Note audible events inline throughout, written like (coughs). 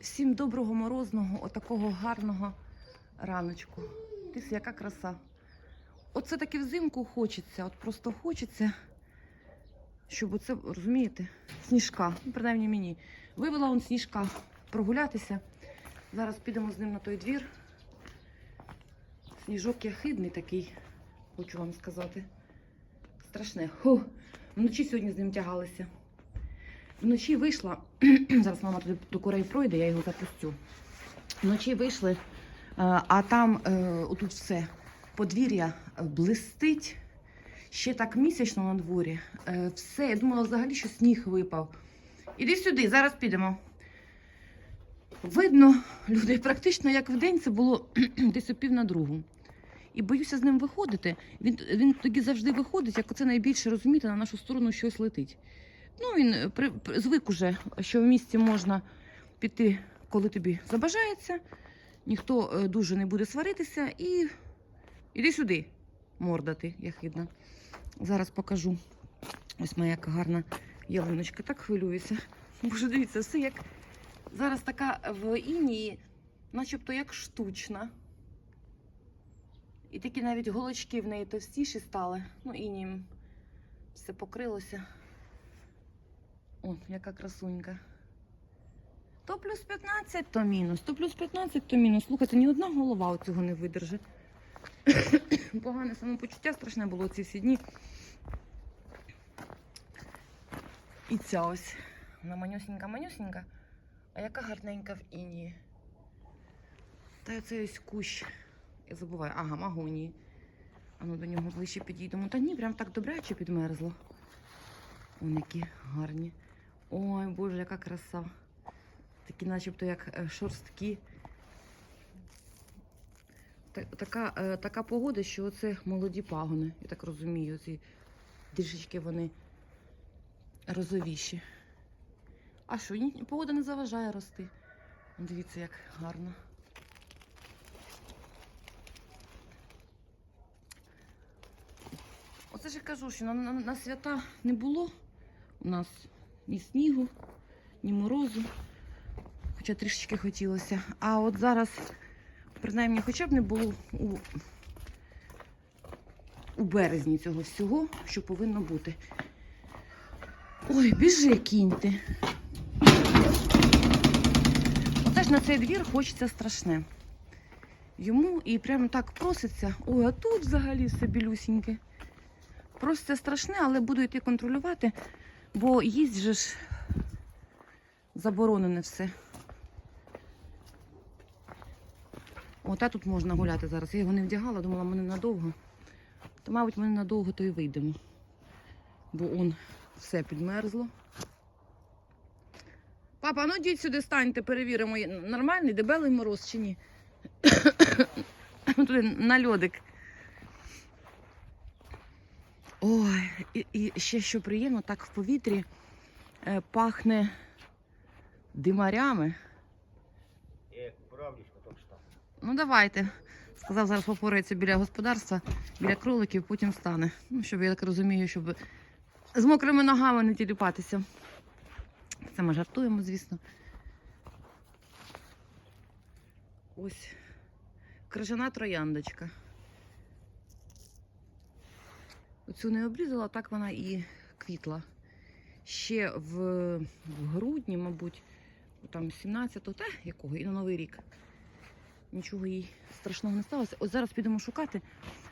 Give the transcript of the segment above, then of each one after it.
Всім доброго морозного, отакого гарного раночку. Дивіться, яка краса. Оце таки взимку хочеться, от просто хочеться, щоб оце, розумієте, сніжка, ну, принаймні мені. Вивела он сніжка прогулятися. Зараз підемо з ним на той двір. Сніжок яхидний такий, хочу вам сказати. Страшне. Ху. Вночі сьогодні з ним тягалися. Вночі вийшла, (clears throat) зараз мама туди до курей пройде, я його запустю. Вночі вийшли, е, а там е, отут все подвір'я блистить. Ще так місячно на дворі. Е, Все, я думала взагалі, що сніг випав. Іди сюди, зараз підемо. Видно, люди, практично як в день це було (clears throat) десь о пів на другу. І боюся з ним виходити. Він, він тоді завжди виходить, як оце найбільше розумієте, на нашу сторону щось летить. Ну, він е, звик уже, що в місті можна піти, коли тобі забажається. Ніхто е, дуже не буде сваритися і іди сюди, морда ти, яхидна. Зараз покажу. Ось моя яка гарна ялиночка. Так хвилююся. Боже, дивіться, все як зараз така в інії, начебто як штучна. І такі навіть голочки в неї товстіші стали. Ну, інієм все покрилося. О, яка красунька. То плюс 15, то мінус, то плюс 15, то мінус. Слухайте, ні одна голова цього не видержить. (coughs) Погане самопочуття страшне було ці всі дні. І ця ось. Вона манюсінька-манюсінька, а яка гарненька в інії. Та це ось кущ. Я забуваю. Ага, магонії. А ну до нього ближче підійдемо. Та ні, прям так добряче підмерзло. Вон які гарні. Ой, Боже, яка краса. Такі начебто як е, шорсткі. Така, е, така погода, що оце молоді пагони, я так розумію. Ці трішечки вони розовіші. А що, погода не заважає рости. Дивіться, як гарно. Оце ж я кажу, що на, на, на свята не було у нас ні снігу, ні морозу. Хоча трішечки хотілося. А от зараз, принаймні, хоча б не було у, у березні цього всього, що повинно бути. Ой, біжи, кінь ти. Оце ж на цей двір хочеться страшне. Йому і прямо так проситься. Ой, а тут взагалі все білюсіньке. Проситься страшне, але буду йти контролювати, бо їсть же ж заборонене все. От а тут можна гуляти зараз. Я його не вдягала, думала, мене надовго. То, мабуть, ми надовго то й вийдемо. Бо он все підмерзло. Папа, ну йдіть сюди, станьте, перевіримо, нормальний, дебелий мороз чи ні. (coughs) Туди на льодик. Ой, і, і ще що приємно, так в повітрі е, пахне димарями. Став. Ну давайте. Сказав, зараз попорається біля господарства, біля кроликів, потім стане. Ну, щоб я так розумію, щоб з мокрими ногами не тіліпатися. Це ми жартуємо, звісно. Ось крижана трояндочка. Оцю не обрізала, так вона і квітла. Ще в, в грудні, мабуть, там 17-го, та якого, і на Новий рік. Нічого їй страшного не сталося. Ось зараз підемо шукати,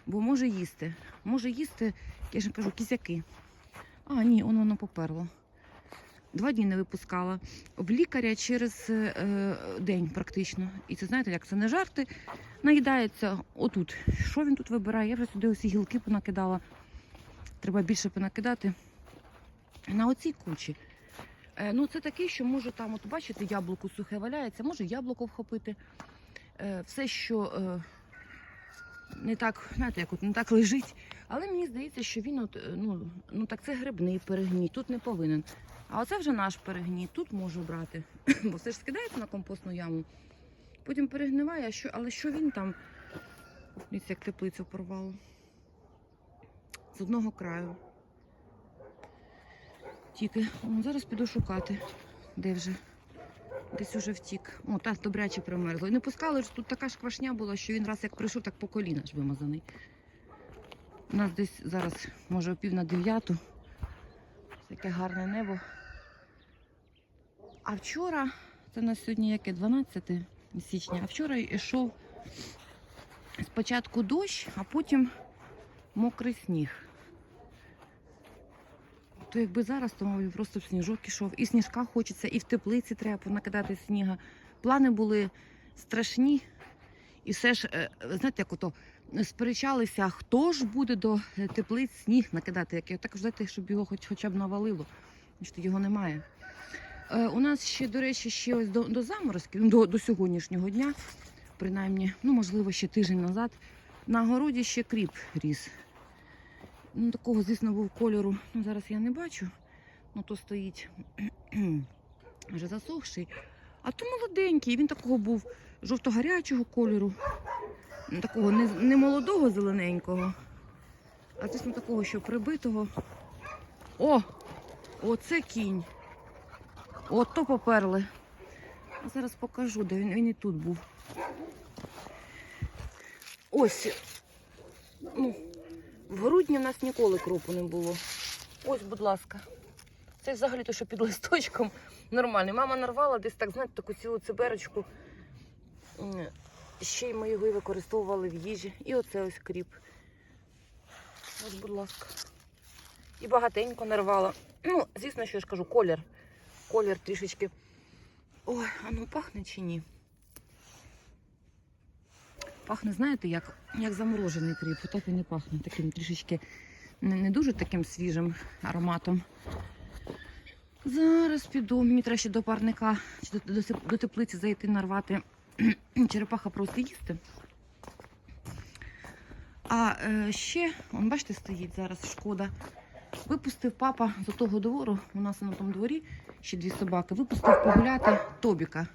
бо може їсти. Може їсти, я ж кажу, кізяки. А, ні, воно воно поперло. Два дні не випускала. В лікаря через е, день практично. І це знаєте, як це не жарти. Наїдається отут. Що він тут вибирає? Я вже сюди усі гілки понакидала. Треба більше понакидати. На оцій кучі. Е, ну, це такий, що може там, от бачите, яблуко сухе валяється, може яблуко вхопити. Е, все, що е, не так, знаєте, як от не так лежить. Але мені здається, що він от, ну, ну так це грибний перегній, тут не повинен. А оце вже наш перегній, тут можу брати. (clears throat) Бо все ж скидається на компостну яму. Потім перегниває, а що, але що він там? Дивіться, як теплицю порвало. З одного краю. Тільки О, зараз піду шукати. Де вже? Десь уже втік. О, так добряче примерзло. І не пускали, що тут така ж квашня була, що він раз як прийшов, так по коліна ж вимазаний. У нас десь зараз, може, о пів на дев'яту. Таке гарне небо. А вчора, це на сьогодні яке 12 січня, а вчора йшов спочатку дощ, а потім мокрий сніг. То якби зараз, то мабуть, просто б сніжок ішов. І сніжка хочеться, і в теплиці треба понакидати сніга. Плани були страшні. І все ж, е, знаєте, як ото сперечалися, хто ж буде до е, теплиць сніг накидати. Як так знаєте, щоб його хоч, хоча б навалило. Що його немає. Е, у нас ще, до речі, ще ось до, до заморозків, до, до сьогоднішнього дня, принаймні, ну, можливо, ще тиждень назад, на городі ще кріп ріс. Ну, такого, звісно, був кольору. Ну, зараз я не бачу. Ну, то стоїть (clears throat) вже засохший. А то молоденький. Він такого був жовто-гарячого кольору. Ну, Такого не, не молодого зелененького, а звісно такого, що прибитого. О! Оце кінь. Ото поперли. Зараз покажу, де він, він і тут був. Ось. Ну, в грудні в нас ніколи кропу не було. Ось, будь ласка. Це взагалі то, що під листочком нормальний. Мама нарвала десь так, знаєте, таку цілу циберочку. Ще й ми його і використовували в їжі. І оце ось кріп. Ось, будь ласка. І багатенько нарвала. Ну, звісно, що я ж кажу, колір. Колір трішечки. Ой, а ну пахне чи ні? Пахне, знаєте, як, як заморожений кріп. Отак він і пахне таким трішечки не, не дуже таким свіжим ароматом. Зараз піду. Мені треба ще до парника чи до, до, до теплиці зайти нарвати (clears throat) черепаха просто їсти. А е, ще, он, бачите, стоїть зараз шкода. Випустив папа з того двору, у нас на тому дворі ще дві собаки, випустив погуляти Тобіка.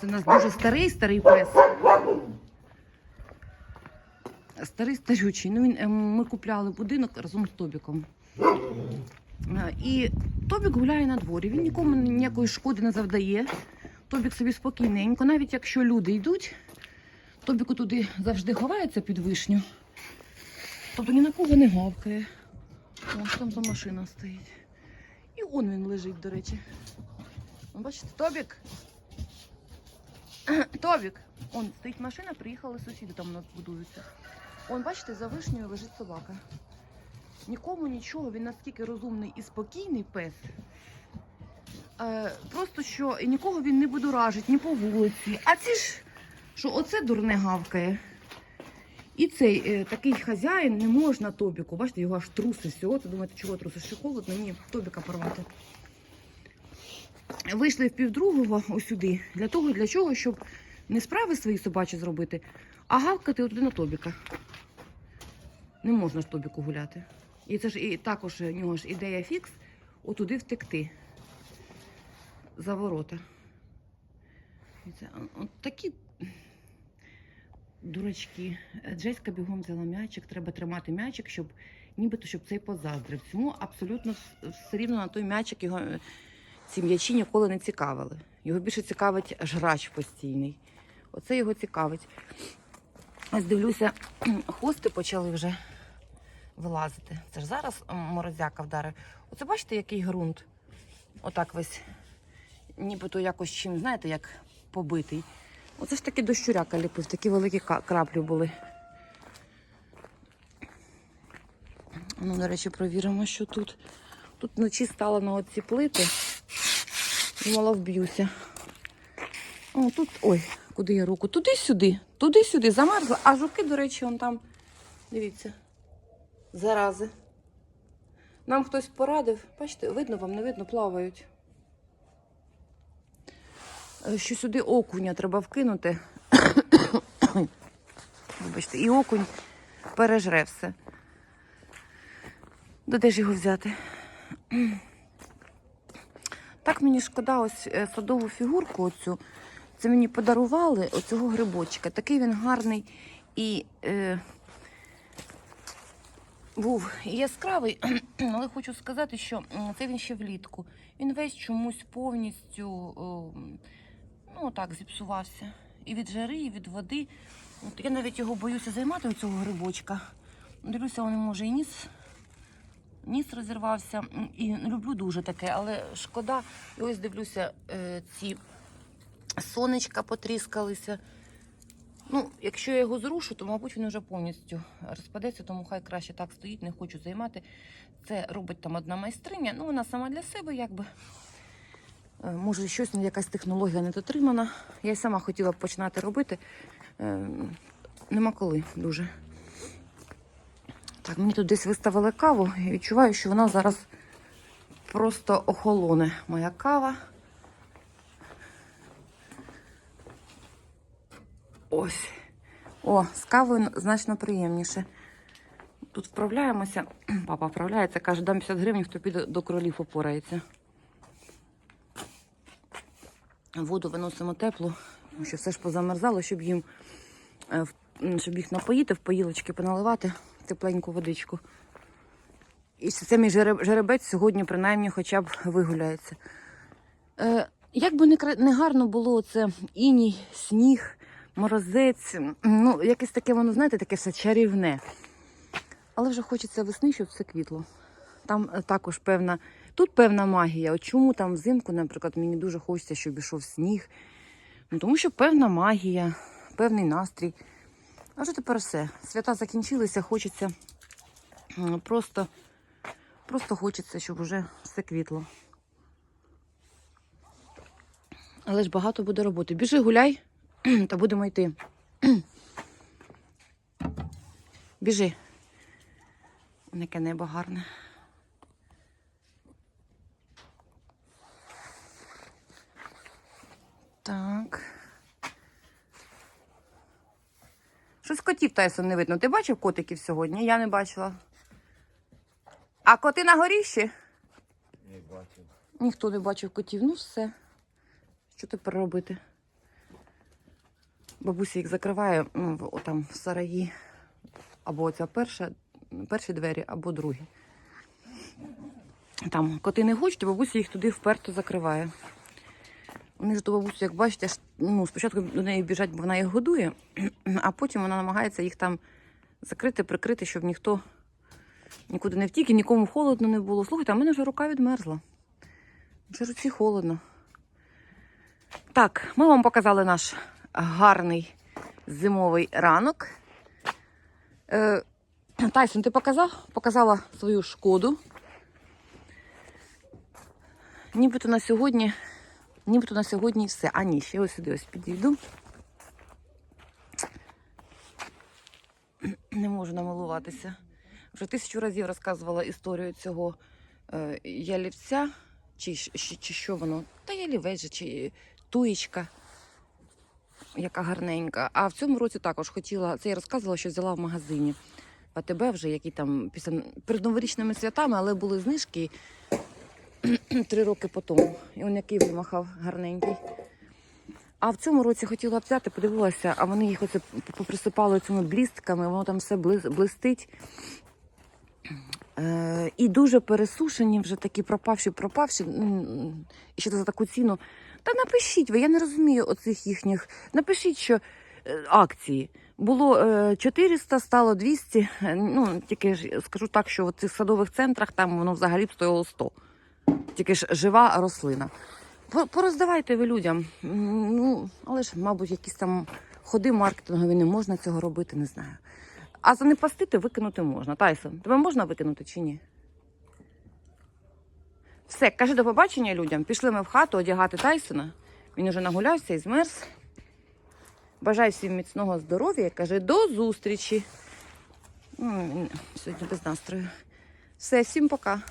Це у нас дуже старий старий пес. Старий старючий. Ну, він, ем, ми купляли будинок разом з Тобіком. Е, І Тобік гуляє на дворі. Він нікому ніякої шкоди не завдає. Тобік собі спокійненько, навіть якщо люди йдуть, Тобіку туди завжди ховається під вишню. Тобто ні на кого не гавкає. Ось там за машина стоїть. І он він лежить, до речі. Вон, бачите, Тобік. Тобік. Он стоїть машина, приїхали сусіди, там у нас будуються. Он, бачите, за вишнею лежить собака. Нікому нічого, він настільки розумний і спокійний пес. Е, просто що і нікого він не будоражить, ні по вулиці. А ці ж, що оце дурне гавкає. І цей е, такий хазяїн не можна Тобіку. Бачите, його аж труси всього. Ти думаєте, чого труси? Що холодно? Ні, Тобіка порвати. Вийшли в півдругого ось сюди. Для того, для чого, щоб не справи свої собачі зробити, а гавкати отуди на Тобіка. Не можна ж Тобіку гуляти. І це ж і також у нього ж ідея фікс отуди втекти за ворота. І це, от такі дурачки. Джеська бігом взяла м'ячик, треба тримати м'ячик, щоб нібито щоб цей позаздрив. Цьому абсолютно все рівно на той м'ячик його е, ці м'ячі ніколи не цікавили. Його більше цікавить жрач постійний. Оце його цікавить. Ось дивлюся, (clears throat) хвости почали вже вилазити. Це ж зараз морозяка вдарив. Оце бачите, який ґрунт? Отак весь, нібито якось чим, знаєте, як побитий. Оце ж таки дощуряка ліпив, такі великі краплі були. Ну, до речі, провіримо, що тут. Тут вночі стала на оці плити. Думала, вб'юся. О, тут, ой, куди я руку? Туди-сюди, туди-сюди, замерзла. А жуки, до речі, он там, дивіться, зарази. Нам хтось порадив, бачите, видно вам, не видно, плавають. Е, Що сюди окуня треба вкинути. (coughs) Вибачте, і окунь пережре все. Да де ж його взяти? (coughs) Так мені шкода ось е, садову фігурку оцю. Це мені подарували оцього грибочка. Такий він гарний і е, був яскравий, (clears throat) але хочу сказати, що це він ще влітку. Він весь чомусь повністю ну, так, зіпсувався. І від жари, і від води. От я навіть його боюся займати, у цього грибочка. Дивлюся, він може і ніс, ніс розірвався. І люблю дуже таке, але шкода. І ось дивлюся, е, ці сонечка потріскалися. Ну, якщо я його зрушу, то, мабуть, він вже повністю розпадеться, тому хай краще так стоїть, не хочу займати. Це робить там одна майстриня. Ну, вона сама для себе, якби. Е, Може, щось ну, якась технологія не дотримана. Я й сама хотіла б починати робити. Е, Нема коли дуже. Так, мені тут десь виставили каву і відчуваю, що вона зараз просто охолоне. Моя кава. Ось. О, з кавою значно приємніше. Тут вправляємося. (clears throat) Папа вправляється, каже, дам 50 гривень, хто піде до кролів опорається. Воду виносимо теплу, тому що все ж позамерзало, щоб їм е, щоб їх напоїти, в поїлочки поналивати тепленьку водичку. І це мій жеребець сьогодні принаймні хоча б вигуляється. Е, як би не гарно було це іній, сніг, морозець, ну, якесь таке воно, знаєте, таке все чарівне. Але вже хочеться весни, щоб все квітло. Там е, також певна, тут певна магія. От чому там взимку, наприклад, мені дуже хочеться, щоб ішов сніг. Ну, тому що певна магія, певний настрій. А вже тепер все. Свята закінчилися, хочеться просто, просто хочеться, щоб вже все квітло. Але ж багато буде роботи. Біжи, гуляй, (clears throat) та будемо йти. (clears throat) Біжи. Яке небо гарне. Так. Щось котів Тайсон не видно. Ти бачив котиків сьогодні? Я не бачила. А коти на горіщі? Не бачив. Ніхто не бачив котів. Ну все. Що тепер робити? Бабуся їх закриває ну, там в сараї. Або оця перша, перші двері, або другі. Там коти не хочуть, бабуся їх туди вперто закриває. Вони ж до бабусі, як бачите, ну, спочатку до неї біжать, бо вона їх годує, а потім вона намагається їх там закрити, прикрити, щоб ніхто нікуди не втік і нікому холодно не було. Слухайте, а в мене вже рука відмерзла. Вже руці холодно. Так, ми вам показали наш гарний зимовий ранок. Е, Тайсон, ти показав? Показала свою шкоду. Нібито на сьогодні, нібито на сьогодні все. А ні, ще ось сюди ось підійду. Не можу намилуватися. Вже тисячу разів розказувала історію цього е, ялівця, чи, чи, чи що воно? Та ялівець, чи туєчка, яка гарненька. А в цьому році також хотіла, це я розказувала, що взяла в магазині. АТБ вже, які там після перед новорічними святами, але були знижки (clears throat) три роки по тому. І он який вимахав гарненький. А в цьому році хотіла взяти, подивилася, а вони їх оце поприсипали цими блістками, воно там все блистить. Е, і дуже пересушені, вже такі пропавші, пропавші. І ще за таку ціну. Та напишіть ви, я не розумію оцих їхніх. Напишіть, що е, акції. Було е, 400, стало 200. Е, Ну, тільки ж скажу так, що в цих садових центрах там воно взагалі б стояло 100. Тільки ж жива рослина. Пороздавайте ви людям. Ну, але ж, мабуть, якісь там ходи маркетингові не можна цього робити, не знаю. А занепастити викинути можна. Тайсон, тебе можна викинути чи ні? Все, кажи до побачення людям. Пішли ми в хату одягати Тайсона. Він уже нагулявся і змерз. Бажаю всім міцного здоров'я. Каже, до зустрічі. Сьогодні без настрою. Все, всім пока.